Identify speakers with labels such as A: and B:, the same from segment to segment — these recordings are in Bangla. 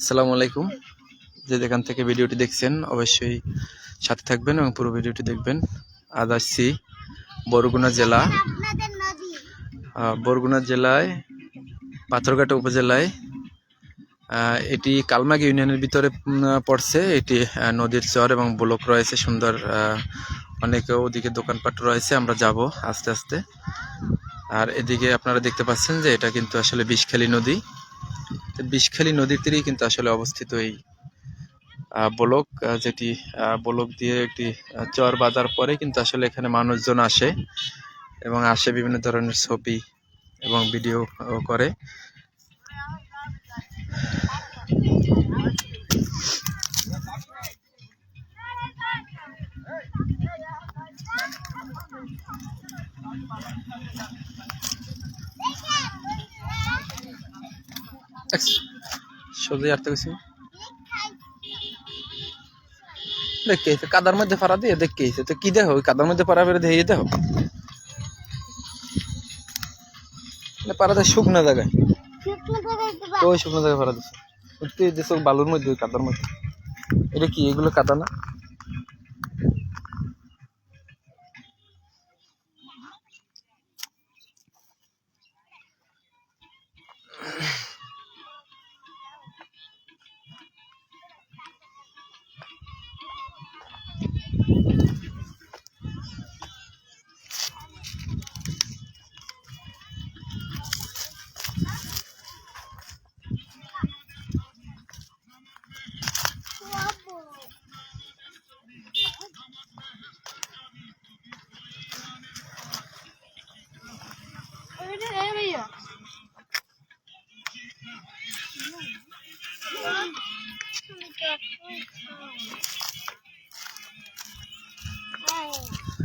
A: আসসালামু আলাইকুম। যে যেখান থেকে ভিডিওটি দেখছেন, অবশ্যই সাথে থাকবেন এবং পুরো ভিডিওটি দেখবেন। আজ আসছি বরগুনা জেলা বরগুনা জেলায়, পাথরঘাটা উপজেলায়। এটি কালমাগ ইউনিয়নের ভিতরে পড়ছে। এটি নদীর চর এবং ব্লক রয়েছে, সুন্দর অনেক ওদিকে দোকানপাট রয়েছে। আমরা যাব আস্তে আস্তে। আর এদিকে আপনারা দেখতে পাচ্ছেন যে এটা কিন্তু আসলে বিষখালী নদী। বিষখালী নদীর তীরেই কিন্তু আসলে অবস্থিত এই ব্লক যেটি ব্লক দিয়ে একটি চর বাজার পরে কিন্তু আসলে এখানে মানুষজন আসে এবং আসে বিভিন্ন ধরনের ছবি এবং ভিডিও করে। সোজা আটতে গেছি কাদার মধ্যে ফারা দিয়ে, দেখে তো কি দেখো, ওই কাদার মধ্যে পারা বেড়ে দিয়ে দেখো। পারাতে পাড়াতে শুকনো জায়গায়। তো ওই শুকনো জায়গায় পারা দিচ্ছে উঠতে দিচ্ছে বালুর মধ্যে, ওই কাদার মধ্যে। এটা কি, এগুলো কাদা না?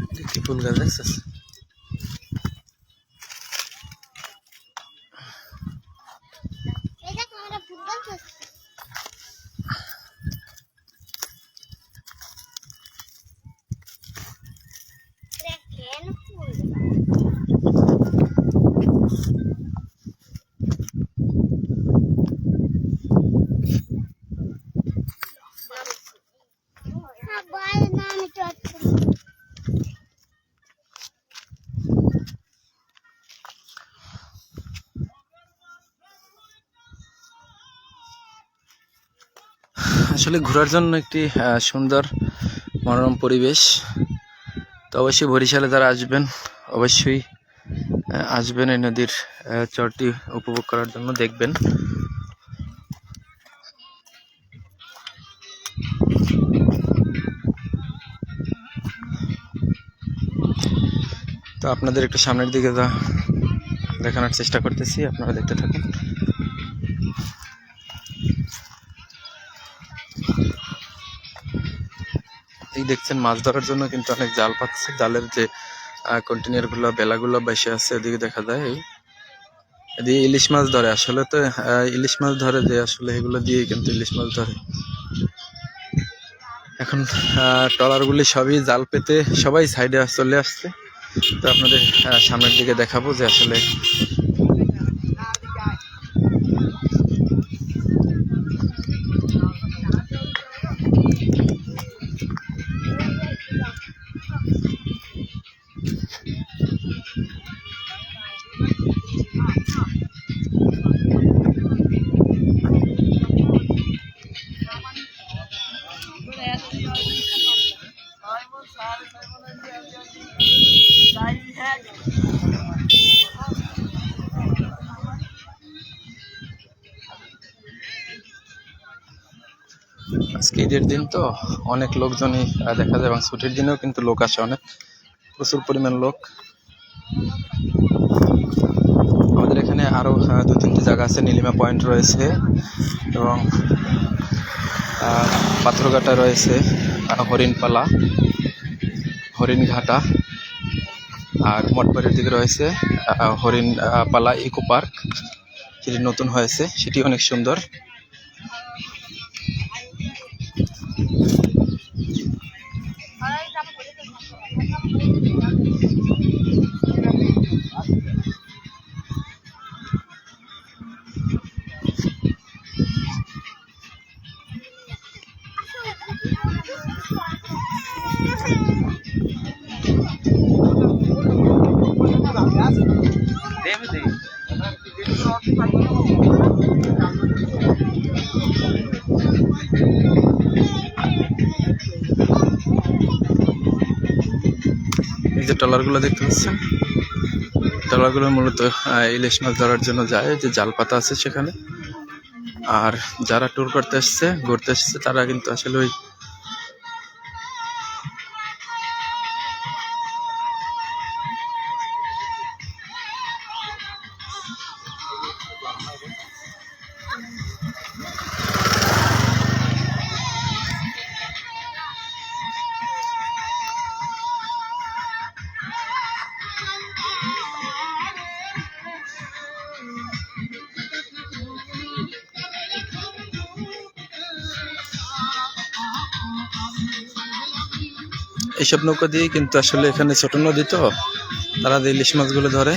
A: এটা কি ফুল গাছ দেখছিস
B: এটা তোমার ফুটবল খেলছে কেন ফুল সবাই নাম চট্ট
A: আসলে ঘোরার জন্য একটি সুন্দর মনোরম পরিবেশ। তো অবশ্যই বরিশালে তারা আসবেন, অবশ্যই আসবেন এই নদীর চরটি উপভোগ করার জন্য দেখবেন। তো আপনাদের একটু সামনের দিকে দেখানোর চেষ্টা করতেছি, আপনারা দেখতে থাকুন। এই দেখছেন, মাছ ধরার জন্য কিন্তু অনেক জাল পাচ্ছে। জালের যে কন্টেনারগুলো, বেলাগুলো বেশি আছে, এদিকে দেখা যায়। এই, এদিকে ইলিশ মাছ ধরে। আসলে তো ইলিশ মাছ ধরে যে, আসলে এগুলো দিয়ে কিন্তু ইলিশ মাছ ধরে। এখন ট্রলারগুলি সবই জাল পেতে সবাই সাইডে চলে আসছে। তো আপনাদের সামনের দিকে দেখাবো যে আসলে আজকে ঈদের দিন তো অনেক লোকজনই দেখা যায় এবং ছুটির দিনেও কিন্তু লোক আসে অনেক। প্রচুর পরিমাণ লোক। আমাদের এখানে আরও আহ, দু তিনটি জায়গা আছে নীলিমা পয়েন্ট রয়েছে এবং পাথরঘাটা রয়েছে হরিণপালা হরিণঘাটা আর মঠবাড়ির দিকে রয়েছে আহ, হরিণ আহ, পালা ইকো পার্ক। যেটি নতুন হয়েছে সেটি অনেক সুন্দর। এই যে ট্রলারগুলো দেখতে পাচ্ছেন? ট্রলারগুলো মূলত ইলিশ মাছ ধরার জন্য যায়, যে জাল পাতা আছে সেখানে। আর যারা ট্যুর করতে আসছে ঘুরতে আসছে তারা কিন্তু আসলে ওই এইসব নৌকা দিয়ে, কিন্তু আসলে এখানে ছোট নদী তো, তারা যে ইলিশ মাছগুলো ধরে।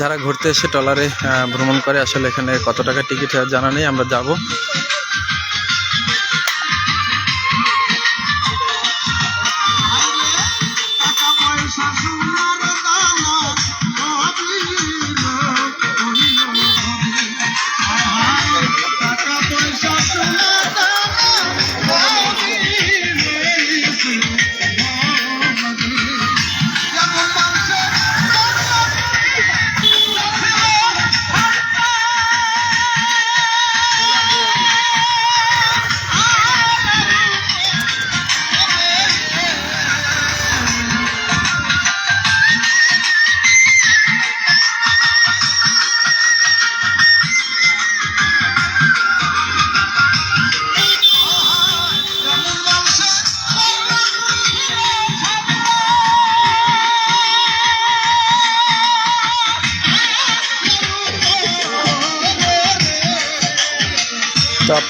A: যারা ঘুরতে এসে ট্রলারে ভ্রমণ করে, আসলে এখানে কত টাকা টিকিট, জানা নেই, আমরা যাব।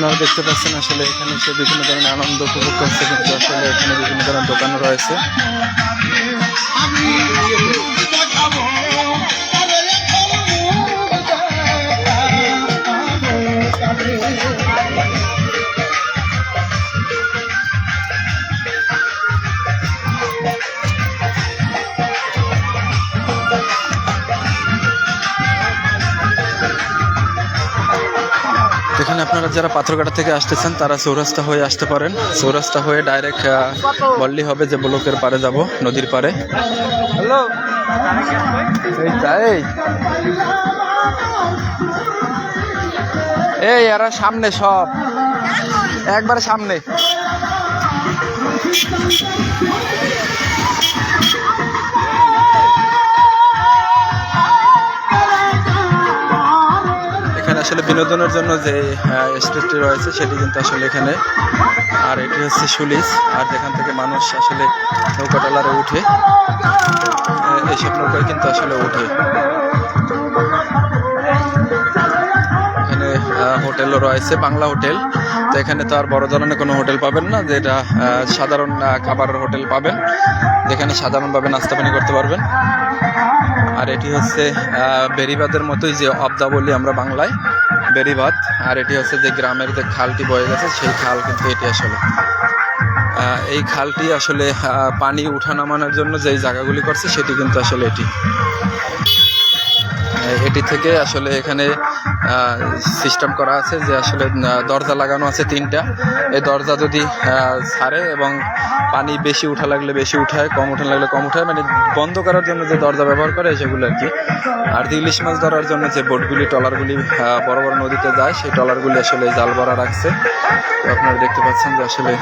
A: আপনারা দেখতে পাচ্ছেন আসলে এখানে সে বিভিন্ন ধরনের আনন্দ উপভোগ করছে, কিন্তু আসলে এখানে বিভিন্ন ধরনের দোকান রয়েছে। আপনারা যারা পাথরঘাটা থেকে আসতেছেন তারা চৌরাস্তা হয়ে আসতে পারেন। চৌরাস্তা হয়ে ডাইরেক্ট বললি হবে যে ব্লকের পারে যাব নদীর পারে হ্যালো? এই তাই? এই এরা সামনে সব। একবার সামনে। বিনোদনের জন্য যে স্টেজটি রয়েছে সেটি কিন্তু আসলে এখানে। আর এটি হচ্ছে সুলিস আর যেখান থেকে মানুষ আসলে নৌকা টলারে উঠে এইসব নৌকায় কিন্তু আসলে উঠে এখানে হোটেলও রয়েছে, বাংলা হোটেল। তো এখানে তো আর বড় ধরনের কোনো হোটেল পাবেন না যেটা সাধারণ খাবারের হোটেল পাবেন। যেখানে সাধারণভাবে নাস্তা পানি করতে পারবেন। আর এটি হচ্ছে বেরিবাদের মতোই যে অবদা বলি আমরা বাংলায় বেরিবাদ আর এটি হচ্ছে যে গ্রামের যে খালটি বয়ে গেছে, সেই খাল কিন্তু এটি আসলে। এই খালটি আসলে পানি উঠা নামানোর জন্য যেই জায়গাগুলি করছে, সেটি কিন্তু আসলে এটি। এটি থেকে আসলে এখানে সিস্টেম করা আছে যে আসলে দরজা লাগানো আছে তিনটা। এই দরজা যদি ছাড়ে এবং পানি বেশি উঠা লাগলে বেশি উঠায় কম উঠা লাগলে কম উঠায় মানে বন্ধ করার জন্য যে দরজা ব্যবহার করে সেগুলো আর কি। আর যে ইলিশ মাছ ধরার জন্য যে বোটগুলি ট্রলারগুলি আহ, বড় বড় নদীতে যায় সেই ট্রলারগুলি আসলে জাল ভরা রাখছে। তো আপনারা দেখতে পাচ্ছেন যে আসলে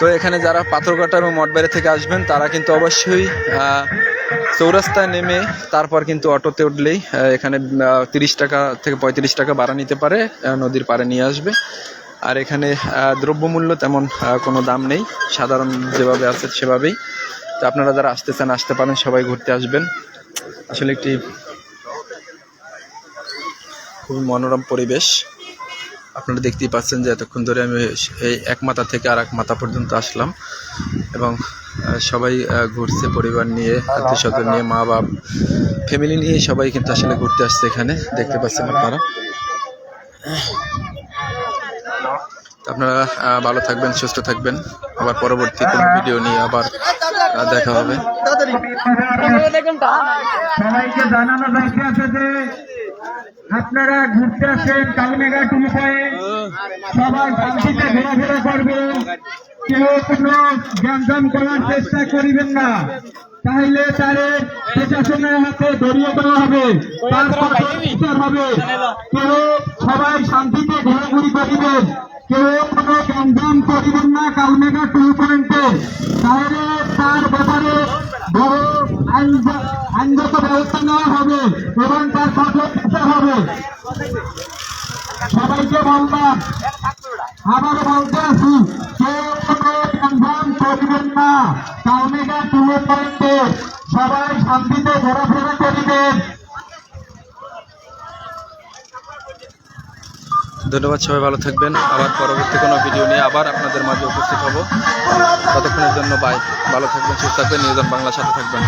A: তো এখানে যারা পাথরঘাটা এবং মঠবাড়ি থেকে আসবেন তারা কিন্তু অবশ্যই চৌরাস্তায় নেমে তারপর কিন্তু অটোতে উঠলেই এখানে তিরিশ টাকা থেকে পঁয়ত্রিশ টাকা ভাড়া নিতে পারে নদীর পাড়ে নিয়ে আসবে। আর এখানে দ্রব্যমূল্য তেমন কোনো দাম নেই, সাধারণ যেভাবে আছে সেভাবেই। তো আপনারা যারা আসতে চান, আসতে পারেন, সবাই ঘুরতে আসবেন। আসলে একটি খুবই মনোরম পরিবেশ। আপনারা দেখতেই পাচ্ছেন যে এতক্ষণ ধরে আমি এই এক মাথা থেকে আর এক মাথা পর্যন্ত আসলাম এবং সবাই ঘুরছে পরিবার নিয়ে আত্মীয় স্বজন নিয়ে, মা, বাপ ফ্যামিলি নিয়ে সবাই কিন্তু আসলে ঘুরতে আসছে এখানে, দেখতে পাচ্ছেন আপনারা। আপনারা ভালো থাকবেন, সুস্থ থাকবেন। আবার পরবর্তী কোনো ভিডিও নিয়ে আবার দেখা হবে।
C: সবাইকে জানানো আছে যে আপনারা ঘুরতে আসেন কালমেঘা টুলু সবাই শান্তিতে ঘোরাফেরা করবেন। কেউ কোনো গ্যাঞ্জাম করার চেষ্টা করিবেন না। তাহলে তারে প্রশাসনের হাতে ধরিয়ে দেওয়া হবে। তার বিচার হবে। কেউ সবাই শান্তিতে ঘোরাঘুরি করিবেন। কেউ কোনো গ্যাঞ্জাম করিবেন না কালমেঘা টুলু পয়েন্টে। তাহলে তার ব্যাপারে বড় আইন- আইনগত ব্যবস্থা নেওয়া হবে এবং তার কঠোর বিচার হবে। সবাইকে বললাম আবার বলতে আছি কেউ কোনো করবেন না। কালমেঘা তুলে পয়েন্টে সবাই শান্তিতে ঘোরাফেরা করিবেন
A: ধন্যবাদ সবাই, ভালো থাকবেন। আবার পরবর্তী কোনো ভিডিও নিয়ে আবার আপনাদের মাঝে উপস্থিত হব। ততক্ষণের জন্য বাই ভালো থাকবেন, সুস্থ থাকবেন নিউজন বাংলার সাথে থাকবেন।